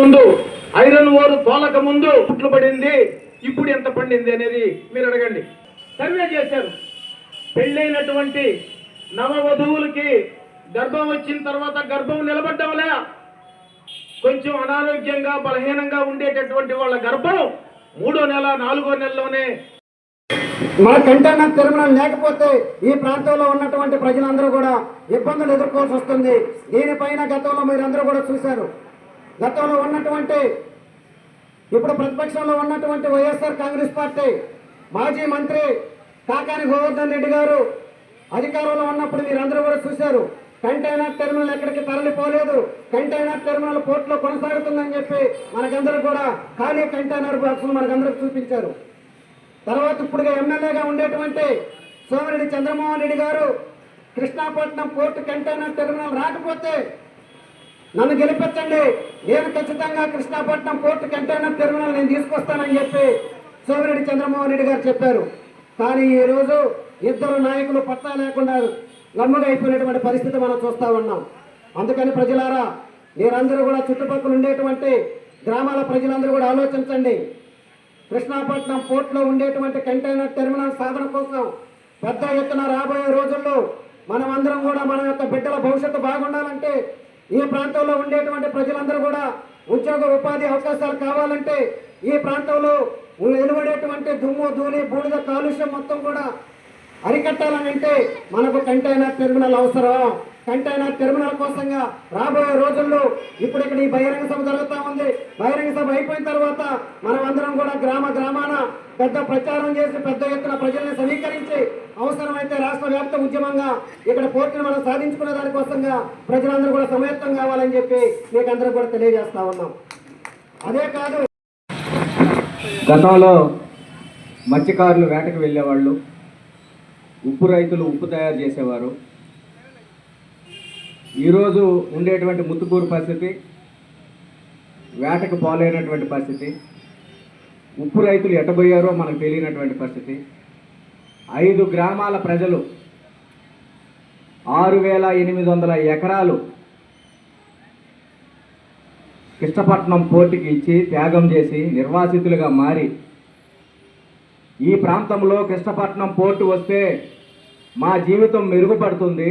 ముందు ఐరన్ ఓరు తోలక ముందు పుట్లు పడింది ఇప్పుడు ఎంత పండింది అనేది మీరు అడగండి. సర్వే చేశారు. పెళ్ళైనటువంటి నవవధువులకి గర్భం వచ్చిన తర్వాత గర్భం నిలబడ్డంలే కొంచెం అనారోగ్యంగా బలహీనంగా ఉండేటటువంటి వాళ్ళ గర్భం మూడో నెల నాలుగో నెలలోనే మన కంటైనర్ టెర్మినల్ లేకపోతే ఈ ప్రాంతంలో ఉన్నటువంటి ప్రజలందరూ కూడా ఇబ్బందులు ఎదుర్కోవాల్సి వస్తుంది. దీనిపైన గతంలో మీరందరూ కూడా చూశారు. గతంలో ఉన్నటువంటి ఇప్పుడు ప్రతిపక్షంలో ఉన్నటువంటి వైఎస్ఆర్ కాంగ్రెస్ పార్టీ మాజీ మంత్రి కాకాని గోవర్ధన్ రెడ్డి గారు అధికారంలో ఉన్నప్పుడు మీరందరూ కూడా చూశారు కంటైనర్ టెర్మినల్ ఎక్కడికి తరలిపోలేదు కంటైనర్ టెర్మినల్ పోర్టులో కొనసాగుతుందని చెప్పి మనకందరూ కూడా ఖాళీ కంటైనర్ బాక్సులు మనకందరికి చూపించారు. తర్వాత ఇప్పుడుగా ఎమ్మెల్యేగా ఉండేటువంటి సోమిరెడ్డి చంద్రమోహన్ రెడ్డి గారు కృష్ణాపట్నం పోర్టు కంటైనర్ టెర్మినల్ రాకపోతే నన్ను గెలిపించండి. నేను ఖచ్చితంగా కృష్ణాపట్నం పోర్టు కంటైనర్ టెర్మినల్ నేను తీసుకొస్తానని చెప్పి సోమిరెడ్డి చంద్రమోహన్ రెడ్డి గారు చెప్పారు. కానీ ఈ రోజు ఇద్దరు నాయకులు పట్టా లేకుండా గమ్ముడైపోయినటువంటి అయిపోయినటువంటి పరిస్థితి మనం చూస్తా ఉన్నాం. అందుకని ప్రజలారా మీరందరూ కూడా చుట్టుపక్కల ఉండేటువంటి గ్రామాల ప్రజలందరూ కూడా ఆలోచించండి. కృష్ణాపట్నం పోర్టులో ఉండేటువంటి కంటైనర్ టెర్మినల్ సాధన కోసం పెద్ద ఎత్తున రాబోయే రోజుల్లో మనం అందరం కూడా మన యొక్క బిడ్డల భవిష్యత్తు బాగుండాలంటే ఈ ప్రాంతంలో ఉండేటువంటి ప్రజలందరూ కూడా ఉద్యోగ ఉపాధి అవకాశాలు కావాలంటే ఈ ప్రాంతంలో వెలువడేటువంటి దుమ్ము ధూళి బూడిద కాలుష్యం మొత్తం కూడా అరికట్టాలనంటే మనకు కంటైనర్ టెర్మినల్ అవసరం. కంటైనర్ టెర్మినల్ కోసంగా రాబోయే రోజుల్లో ఇప్పుడు ఇక్కడ ఈ బహిరంగ సభ జరుగుతూ ఉంది. బహిరంగ సభ అయిపోయిన తర్వాత మనం అందరం కూడా గ్రామ గ్రామాన పెద్ద ప్రచారం చేసి పెద్ద ఎత్తున ప్రజల్ని సమీకరించి రాష్ట్ర వ్యాప్త ఉద్యమంగా ఇక్కడ పోర్టును మనం సాధించుకునే దానికోసంగా ప్రజలందరూ కూడా సమయత్తం కావాలని చెప్పి మీకు అందరూ కూడా తెలియజేస్తా ఉన్నాం. అదే కాదు గతంలో మత్స్యకారులు వేటకు వెళ్ళేవాళ్ళు ఉప్పు రైతులు ఉప్పు తయారు చేసేవారు. ఈరోజు ఉండేటువంటి ముత్తుకూరు పరిస్థితి వేటకు పాలైనటువంటి పరిస్థితి ఉప్పు రైతులు ఎట్టబోయారో మనకు తెలియనటువంటి పరిస్థితి. ఐదు గ్రామాల ప్రజలు ఆరు వేల ఎనిమిది వందల ఎకరాలు కృష్ణపట్నం పోర్టుకి ఇచ్చి త్యాగం చేసి నిర్వాసితులుగా మారి ఈ ప్రాంతంలో కృష్ణపట్నం పోర్టు వస్తే మా జీవితం మెరుగుపడుతుంది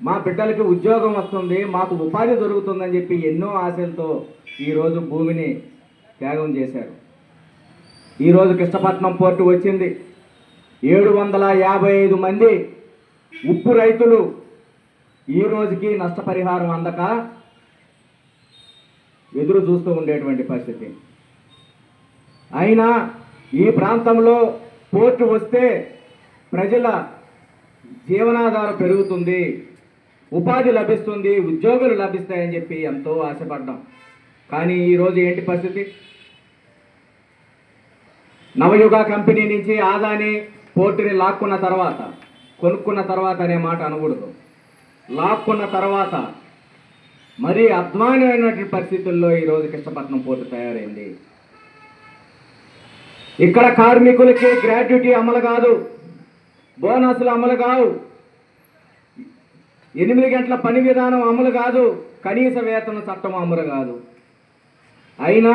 మా బిడ్డలకి ఉద్యోగం వస్తుంది మాకు ఉపాధి దొరుకుతుందని చెప్పి ఎన్నో ఆశలతో ఈరోజు భూమిని త్యాగం చేశారు. ఈరోజు కృష్ణపట్నం పోర్టు వచ్చింది. ఏడు వందల యాభై ఐదు మంది ఉప్పు రైతులు ఈ రోజుకి నష్టపరిహారం అందక ఎదురు చూస్తూ ఉండేటువంటి పరిస్థితి. అయినా ఈ ప్రాంతంలో పోర్టు వస్తే ప్రజల జీవనాధారం పెరుగుతుంది ఉపాధి లభిస్తుంది ఉద్యోగులు లభిస్తాయని చెప్పి ఎంతో ఆశపడ్డాం. కానీ ఈరోజు ఏంటి పరిస్థితి? నవయుగ కంపెనీ నుంచి ఆదాని పోర్టుని లాక్కున్న తర్వాత కొనుక్కున్న తర్వాత అనే మాట అనకూడదు. లాక్కున్న తర్వాత మరీ అధ్వానమైనటువంటి పరిస్థితుల్లో ఈరోజు కృష్ణపట్నం పోర్టు తయారైంది. ఇక్కడ కార్మికులకి గ్రాట్యుటీ అమలు కాదు బోనస్లు అమలు కావు. ఎనిమిది గంటల పని విధానం అమలు కాదు కనీస వేతన చట్టం అమలు కాదు. అయినా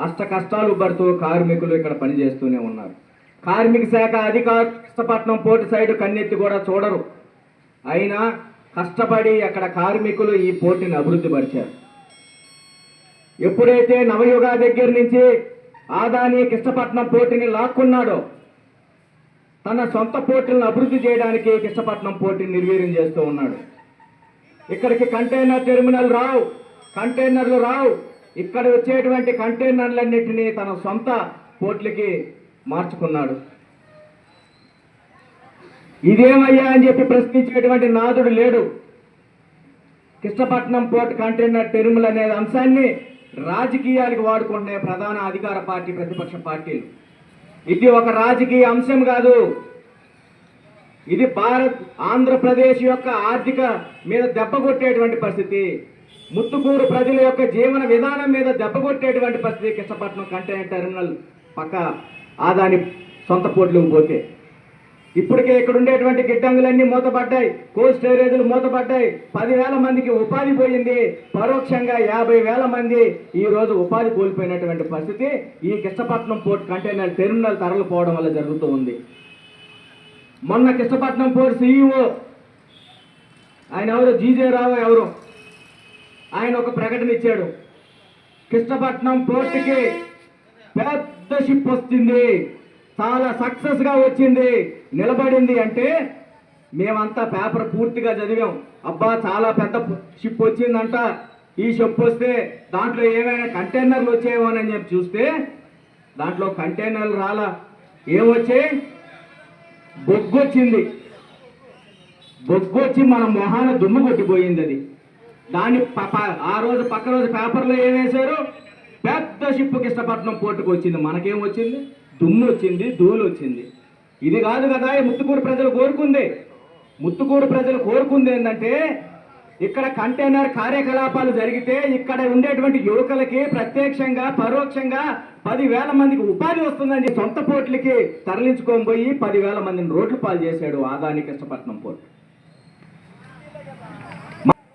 అష్ట కష్టాలు పడుతూ కార్మికులు ఇక్కడ పనిచేస్తూనే ఉన్నారు. కార్మిక శాఖ అధికారు కష్టపట్నం పోటీ సైడ్ కన్నెత్తి కూడా చూడరు. అయినా కష్టపడి అక్కడ కార్మికులు ఈ పోటీని అభివృద్ధి పరిచారు. ఎప్పుడైతే నవయుగ దగ్గర నుంచి ఆదాని కృష్ణపట్నం పోటీని లాక్కున్నాడో తన సొంత పోటీలను అభివృద్ధి చేయడానికి కృష్ణపట్నం పోటీని నిర్వీర్యం చేస్తూ ఉన్నాడు. ఇక్కడికి కంటైనర్ టెర్మినల్ రావు కంటైనర్లు రావు. ఇక్కడ వచ్చేటువంటి కంటైనర్లన్నింటినీ తన సొంత పోర్టులకి మార్చుకున్నాడు. ఇదేమయ్యా అని చెప్పి ప్రశ్నించేటువంటి నాదుడు లేడు. కృష్ణపట్నం పోర్ట్ కంటైనర్ టెర్మినల్ అనే అంశాన్ని రాజకీయాలకు వాడుకుంటున్న ప్రధాన అధికార పార్టీ ప్రతిపక్ష పార్టీలు. ఇది ఒక రాజకీయ అంశం కాదు. ఇది భారత్ ఆంధ్రప్రదేశ్ యొక్క ఆర్థిక మీద దెబ్బ కొట్టేటువంటి పరిస్థితి. ముత్తుకూరు ప్రజల యొక్క జీవన విధానం మీద దెబ్బ కొట్టేటువంటి పరిస్థితి కృష్ణపట్నం కంటైనర్ టెర్మినల్ పక్క ఆ దాని సొంత పోర్టులకు పోతే. ఇప్పటికే ఇక్కడ ఉండేటువంటి గిడ్డంగులన్నీ మూతపడ్డాయి. కోల్డ్ స్టోరేజ్లు మూతపడ్డాయి. పదివేల మందికి ఉపాధి పోయింది. పరోక్షంగా యాభై వేల మంది ఈ రోజు ఉపాధి కోల్పోయినటువంటి పరిస్థితి. ఈ కృష్ణపట్నం పోర్ట్ కంటైనర్ టెర్మినల్ తరలిపోవడం వల్ల జరుగుతూ ఉంది. మొన్న కృష్ణపట్నం పోర్ట్ సీఈఓ ఆయన ఎవరు? జీజే రావు ఎవరు? ఆయన ఒక ప్రకటన ఇచ్చాడు. కృష్ణపట్నం పోర్టుకి పెద్ద షిప్ వస్తుంది. చాలా సక్సెస్గా వచ్చింది. నిలబడింది అంటే మేమంతా పేపర్ పూర్తిగా చదివాం. అబ్బా చాలా పెద్ద షిప్ వచ్చిందంట. ఈ షిప్ వస్తే దాంట్లో ఏమైనా కంటైనర్లు వచ్చాయేమోనని చెప్పి చూస్తే దాంట్లో కంటైనర్లు రాలా. ఏమొచ్చాయి బొగ్గు వచ్చింది. బొగ్గు వచ్చి మన మొహాన దుమ్ము కొట్టిపోయింది అది. దాన్ని ఆ రోజు పక్క రోజు పేపర్లో ఏమేశారు పెద్ద షిప్ కృష్ణపట్నం పోర్టుకు వచ్చింది. మనకేం వచ్చింది? దుమ్ము వచ్చింది ధూళి వచ్చింది ఇది కాదు కదా ముత్తుకూరు ప్రజలు కోరుకుంది. ముత్తుకూరు ప్రజలు కోరుకుంది ఏంటంటే ఇక్కడ కంటైనర్ కార్యకలాపాలు జరిగితే ఇక్కడ ఉండేటువంటి యువకులకి ప్రత్యక్షంగా పరోక్షంగా పదివేల మందికి ఉపాధి వస్తుందని సొంత పోర్టులకి తరలించుకొని పోయి పదివేల మందిని రోడ్లు పాలు చేశాడు Adani Krishnapatnam port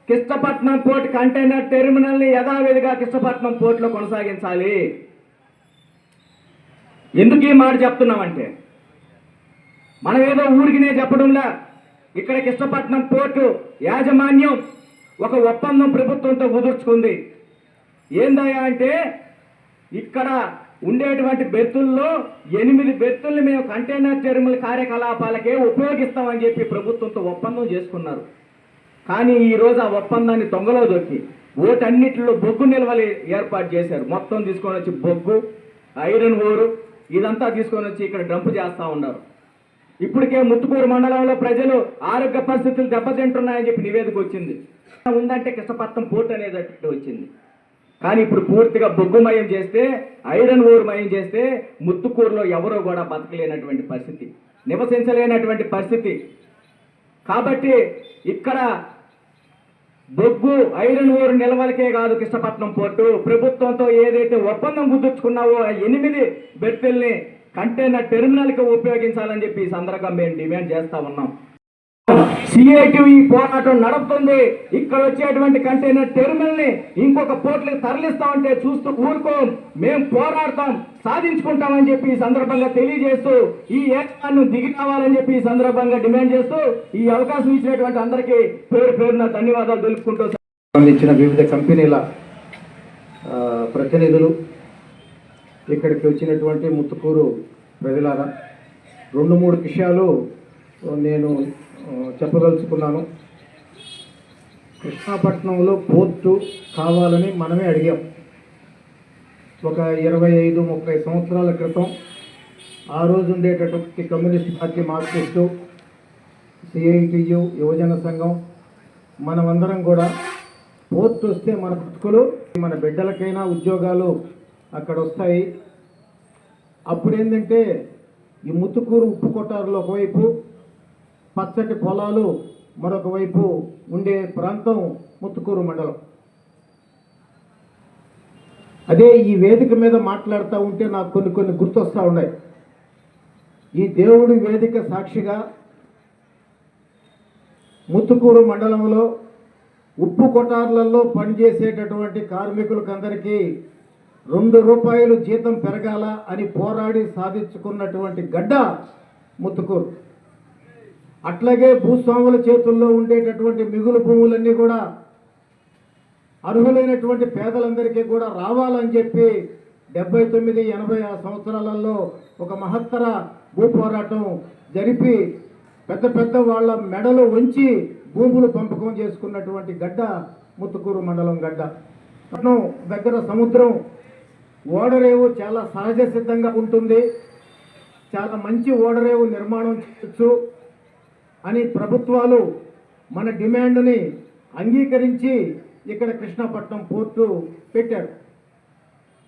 Krishnapatnam port container టెర్మినల్ని యథావిధిగా కృష్ణపట్నం పోర్టులో కొనసాగించాలి. ఎందుకు ఈ మాట చెప్తున్నామంటే మనం ఏదో ఊరికినే చెప్పడంలా ఇక్కడ కృష్ణపట్నం పోర్టు యాజమాన్యం ఒక ఒప్పందం ప్రభుత్వంతో కుదుర్చుకుంది. ఏందయ్యా అంటే ఇక్కడ ఉండేటువంటి బెర్తుల్లో ఎనిమిది బెర్తుల్ని మేము కంటైనర్ టెర్మినల్ కార్యకలాపాలకే ఉపయోగిస్తామని చెప్పి ప్రభుత్వంతో ఒప్పందం చేసుకున్నారు. కానీ ఈరోజు ఆ ఒప్పందాన్ని తొంగలో దొక్కి ఓటన్నిటిలో బొగ్గు నిల్వలు ఏర్పాటు చేశారు. మొత్తం తీసుకొని వచ్చి బొగ్గు ఐరన్ ఓరు ఇదంతా తీసుకొని వచ్చి ఇక్కడ డంపు చేస్తూ ఉన్నారు. ఇప్పటికే ముత్తుకూరు మండలంలో ప్రజలు ఆరోగ్య పరిస్థితులు దెబ్బతింటున్నాయని చెప్పి నివేదిక వచ్చింది. ఉందంటే కృష్ణపట్నం పోర్ట్ అనేటట్టు వచ్చింది. కానీ ఇప్పుడు పూర్తిగా బొగ్గుమయం చేస్తే ఐరన్ ఓర్ మయం చేస్తే ముత్తుకూరులో ఎవరో కూడా బతకలేనటువంటి పరిస్థితి నివసించలేనటువంటి పరిస్థితి. కాబట్టి ఇక్కడ బొగ్గు ఐరన్ ఓర్ నిల్వలకే కాదు కృష్ణపట్నం పోర్టు. ప్రభుత్వంతో ఏదైతే ఒప్పందం కుదుర్చుకున్నావో ఆ ఎనిమిది బెర్తుల్ని కంటైనర్ టెర్మినల్కి ఉపయోగించాలని చెప్పి ఈ సందర్భంగా మేము డిమాండ్ చేస్తూ ఉన్నాం. సిఐటివి పోరాటం నడుపుతుంది. ఇక్కడ వచ్చేటువంటి కంటైనర్ టెర్మినల్ని ఇంకొక పోర్ట్లకు తరలిస్తామంటే చూస్తూ ఊరుకో. మేము పోరాడతాం సాధించుకుంటామని చెప్పి ఈ సందర్భంగా తెలియజేస్తూ ఈ ఏకాన్ని దిగి రావాలని చెప్పి ఈ సందర్భంగా డిమాండ్ చేస్తూ ఈ అవకాశం ఇచ్చినటువంటి అందరికీ పేరు పేరున ధన్యవాదాలు తెలుపుకుంటూ సంబంధించిన వివిధ కంపెనీల ప్రతినిధులు ఇక్కడికి వచ్చినటువంటి ముత్తుకూరు ప్రజలారా. రెండు మూడు విషయాలు నేను చెప్పదలుచుకున్నాను. కృష్ణాపట్నంలో పోర్టు కావాలని మనమే అడిగాం. ఒక ఇరవై ఐదు ముప్పై సంవత్సరాల క్రితం ఆ రోజు ఉండేటటువంటి కమ్యూనిస్ట్ పార్టీ మార్క్సిస్టు సిఐటియు యువజన సంఘం మనమందరం కూడా పోర్ట్ వస్తే మన బతుకులు మన బిడ్డలకైనా ఉద్యోగాలు అక్కడ వస్తాయి. అప్పుడు ఏంటంటే ఈ ముత్తుకూరు ఉప్పు కొట్టారులో ఒకవైపు పచ్చటి పొలాలు మరొక వైపు ఉండే ప్రాంతం ముత్తుకూరు మండలం. అదే ఈ వేదిక మీద మాట్లాడుతూ ఉంటే నాకు కొన్ని కొన్ని గుర్తొస్తూ ఉన్నాయి. ఈ దేవుడి వేదిక సాక్షిగా ముత్తుకూరు మండలంలో ఉప్పు కొటార్లలో పనిచేసేటటువంటి కార్మికులకందరికీ రెండు రూపాయలు జీతం పెరగాల అని పోరాడి సాధించుకున్నటువంటి గడ్డ ముత్తుకూరు. అట్లాగే భూస్వాముల చేతుల్లో ఉండేటటువంటి మిగులు భూములన్నీ కూడా అర్హులైనటువంటి పేదలందరికీ కూడా రావాలని చెప్పి డెబ్బై తొమ్మిది ఎనభై ఆ సంవత్సరాలలో ఒక మహత్తర భూ పోరాటం జరిపి పెద్ద పెద్ద వాళ్ళ మెడలు ఉంచి భూములు పంపకం చేసుకున్నటువంటి గడ్డ ముత్తుకూరు మండలం గడ్డ. పట్నం దగ్గర సముద్రం ఓడరేవు చాలా సహజ సిద్ధంగా ఉంటుంది. చాలా మంచి ఓడరేవు నిర్మాణం చేయొచ్చు. అని ప్రభుత్వాలు మన డిమాండ్ని అంగీకరించి ఇక్కడ కృష్ణపట్నం పోర్టు పెట్టారు.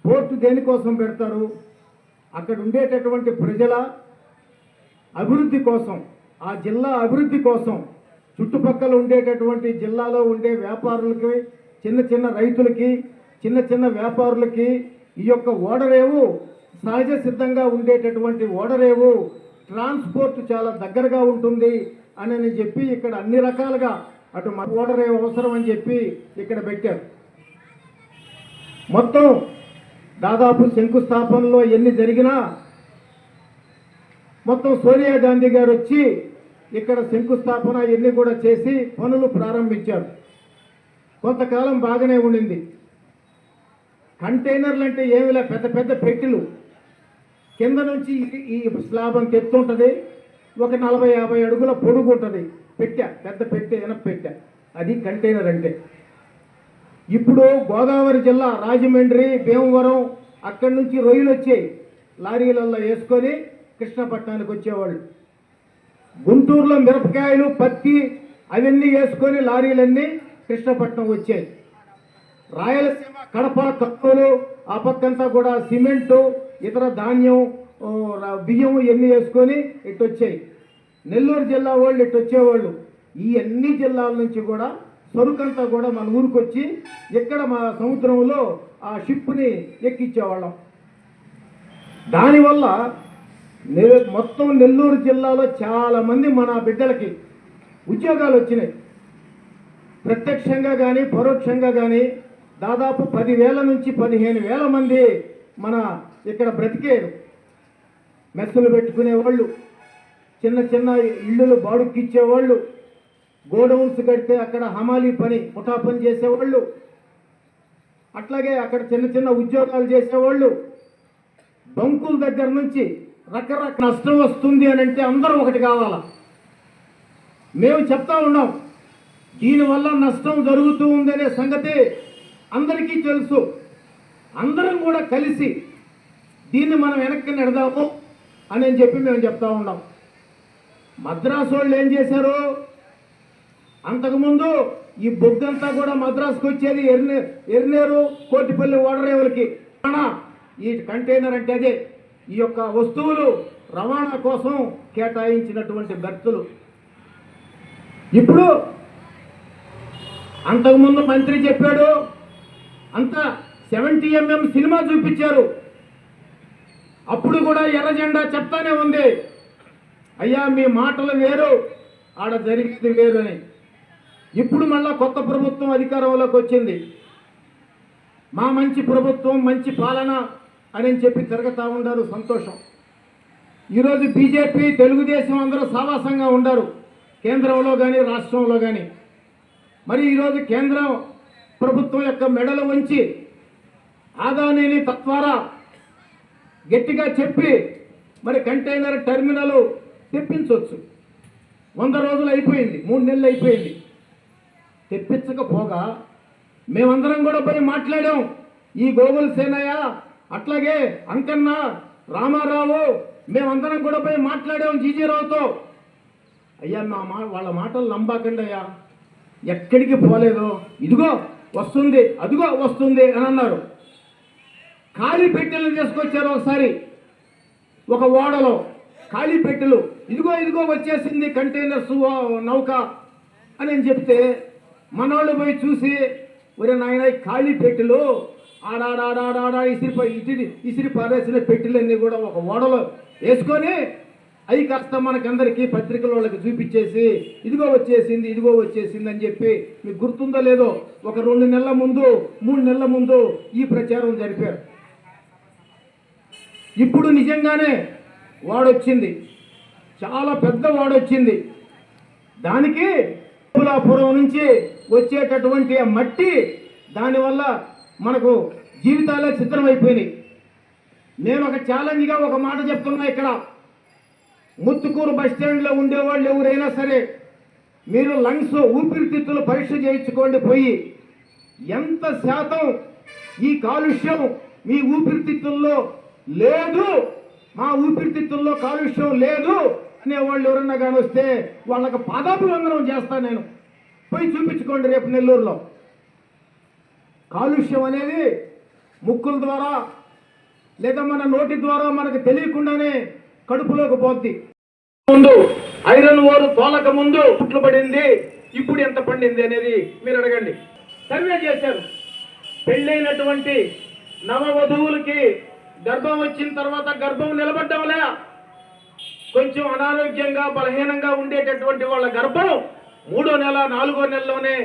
పోర్టు దేనికోసం పెడతారు? అక్కడ ఉండేటటువంటి ప్రజల అభివృద్ధి కోసం ఆ జిల్లా అభివృద్ధి కోసం చుట్టుపక్కల ఉండేటటువంటి జిల్లాలో ఉండే వ్యాపారులకి చిన్న చిన్న రైతులకి చిన్న చిన్న వ్యాపారులకి ఈ యొక్క ఓడరేవు సహజ సిద్ధంగా ఉండేటటువంటి ఓడరేవు ట్రాన్స్పోర్ట్ చాలా దగ్గరగా ఉంటుంది. అని చెప్పి ఇక్కడ అన్ని రకాలుగా అటు ఓటర్ అవసరం అని చెప్పి ఇక్కడ పెట్టారు. మొత్తం దాదాపు శంకుస్థాపనలో ఎన్ని జరిగినా మొత్తం సోనియా గాంధీ గారు వచ్చి ఇక్కడ శంకుస్థాపన ఇవన్నీ కూడా చేసి పనులు ప్రారంభించారు. కొంతకాలం బాగానే ఉండింది. కంటైనర్లు అంటే ఏమిలా పెద్ద పెద్ద పెట్టెలు. కింద నుంచి ఈ- ఈ స్లాబ్ ఒక నలభై యాభై అడుగుల పొడుగు ఉంటుంది. పెట్టా పెద్ద పెట్టె ఎనప పెట్టా. అది కంటైనర్ అంటే. ఇప్పుడు గోదావరి జిల్లా రాజమండ్రి భీమవరం అక్కడి నుంచి రొయ్యలు వచ్చాయి. లారీలలో వేసుకొని కృష్ణపట్నానికి వచ్చేవాళ్ళు. గుంటూరులో మిరపకాయలు పత్తి అవన్నీ వేసుకొని లారీలన్నీ కృష్ణపట్నం వచ్చాయి. రాయలసీమ కడప కర్నూలు ఆ పక్కంతా కూడా సిమెంటు ఇతర ధాన్యం బియ్యం ఇవన్నీ వేసుకొని ఇటు వచ్చాయి నెల్లూరు జిల్లా వాళ్ళు ఇటు వచ్చేవాళ్ళు ఈ అన్ని జిల్లాల నుంచి కూడా సరుకంతా కూడా మన ఊరికి వచ్చి ఇక్కడ మా సముద్రంలో ఆ షిప్ని ఎక్కించేవాళ్ళం దానివల్ల మొత్తం నెల్లూరు జిల్లాలో చాలామంది మన బిడ్డలకి ఉద్యోగాలు వచ్చినాయి. ప్రత్యక్షంగా కానీ పరోక్షంగా కానీ దాదాపు పదివేల నుంచి పదిహేను వేల మంది మన ఇక్కడ బ్రతికేరు. మెస్సులు పెట్టుకునేవాళ్ళు చిన్న చిన్న ఇళ్ళు బాడుక్కిచ్చేవాళ్ళు గోడౌన్స్ కడితే అక్కడ హమాలీ పని ముఠా పని చేసేవాళ్ళు అట్లాగే అక్కడ చిన్న చిన్న ఉద్యోగాలు చేసేవాళ్ళు. బంకుల దగ్గర నుంచి రకరకాల నష్టం వస్తుంది అని అంటే అందరూ ఒకటి కావాలా? మేము చెప్తా ఉన్నాం దీనివల్ల నష్టం జరుగుతూ ఉందనే సంగతి అందరికీ తెలుసు. అందరం కూడా కలిసి దీన్ని మనం వెనక్కి నెడదాము. అని చెప్పి మేము చెప్తా ఉన్నాం. మద్రాసు వాళ్ళు ఏం చేశారు? అంతకుముందు ఈ బొగ్గంతా కూడా మద్రాసుకు వచ్చేది ఎర్నే ఎర్నేరు కోటిపల్లి ఓడరేవులకి. ఈ కంటైనర్ అంటే అదే. ఈ యొక్క వస్తువులు రవాణా కోసం కేటాయించినటువంటి బెర్తులు ఇప్పుడు అంతకుముందు మంత్రి చెప్పాడు అంతా సెవెంటీ ఎంఎం సినిమా చూపించారు. అప్పుడు కూడా ఎర్ర జెండా చెప్తానే ఉంది. అయ్యా మీ మాటలు వేరు ఆడ జరిగేది వేరు అని ఇప్పుడు మళ్ళా కొత్త ప్రభుత్వం అధికారంలోకి వచ్చింది. మా మంచి ప్రభుత్వం మంచి పాలన అని చెప్పి తిరగతా ఉండారు సంతోషం. ఈరోజు బీజేపీ తెలుగుదేశం అందరూ సావాసంగా ఉండారు కేంద్రంలో కానీ రాష్ట్రంలో కానీ మరి ఈరోజు కేంద్రం ప్రభుత్వం యొక్క మెడలు వంచి ఆదానీని తద్వారా గట్టిగా చెప్పి మరి కంటైనర్ టెర్మినల్ తెప్పించవచ్చు వంద రోజులు అయిపోయింది మూడు నెలలు అయిపోయింది. తెప్పించకపోగా మేమందరం కూడా పోయి మాట్లాడాం ఈ గోగుల్ సేనయ్య అట్లాగే అంకన్న రామారావు మేమందరం కూడా పోయి మాట్లాడాం జీజీరావుతో. అయ్యా మా మా వాళ్ళ మాటలు నమ్మాకండి అయ్యా. ఎక్కడికి పోలేదు ఇదిగో వస్తుంది అదిగో వస్తుంది అని అన్నారు. ఖాళీ పెట్టెలు తీసుకొచ్చారు ఒకసారి. ఒక ఓడలో ఖాళీ పెట్టెలు. ఇదిగో ఇదిగో వచ్చేసింది కంటైనర్స్ నౌక అని చెప్తే మనోళ్ళు పోయి చూసి ఒరే నాయన ఖాళీ పెట్టెలు ఆడాడాడాడా ఇసిరి ఇసిరి ఇసిరి పారేసిన పెట్టెలన్నీ కూడా ఒక ఓడలో వేసుకొని అవి కాస్త మనకందరికీ పత్రికల వాళ్ళకి చూపించేసి ఇదిగో వచ్చేసింది ఇదిగో వచ్చేసింది అని చెప్పి మీకు గుర్తుందో లేదో ఒక రెండు నెలల ముందు మూడు నెలల ముందు ఈ ప్రచారం జరిపారు. ఇప్పుడు నిజంగానే వాడొచ్చింది. చాలా పెద్ద వాడొచ్చింది. దానికి పులాపురం నుంచి వచ్చేటటువంటి ఆ మట్టి దానివల్ల మనకు జీవితాలే చిత్రమైపోయినాయి. నేను ఒక ఛాలెంజ్గా ఒక మాట చెప్తున్నా ఇక్కడ. ముత్తుకూరు బస్ స్టాండ్లో ఉండేవాళ్ళు ఎవరైనా సరే మీరు లంగ్స్ ఊపిరితిత్తులు పరీక్ష చేయించుకోండి పోయి ఎంత శాతం ఈ కాలుష్యం మీ ఊపిరితిత్తుల్లో లేదు. మా ఊపిరితిత్తుల్లో కాలుష్యం లేదు అనే వాళ్ళు ఎవరన్నా కానీ వస్తే వాళ్ళకి పాదాభివందనం చేస్తాను నేను. పోయి చూపించుకోండి రేపు నెల్లూరులో. కాలుష్యం అనేది ముక్కుల ద్వారా లేదా మన నోటి ద్వారా మనకు తెలియకుండానే కడుపులోకి పోద్ది. ముందు ఐరన్ ఓరు తోలక ముందు పుట్లు పడింది. ఇప్పుడు ఎంత పండింది అనేది మీరు అడగండి. సర్వే చేశారు. పెళ్ళైనటువంటి నవవధువులకి గర్భం వచ్చిన తర్వాత గర్భం నిలబడ్డంలే కొంచెం అనారోగ్యంగా బలహీనంగా ఉండేటటువంటి వాళ్ళ గర్భం మూడో నెల నాలుగో నెలలోనే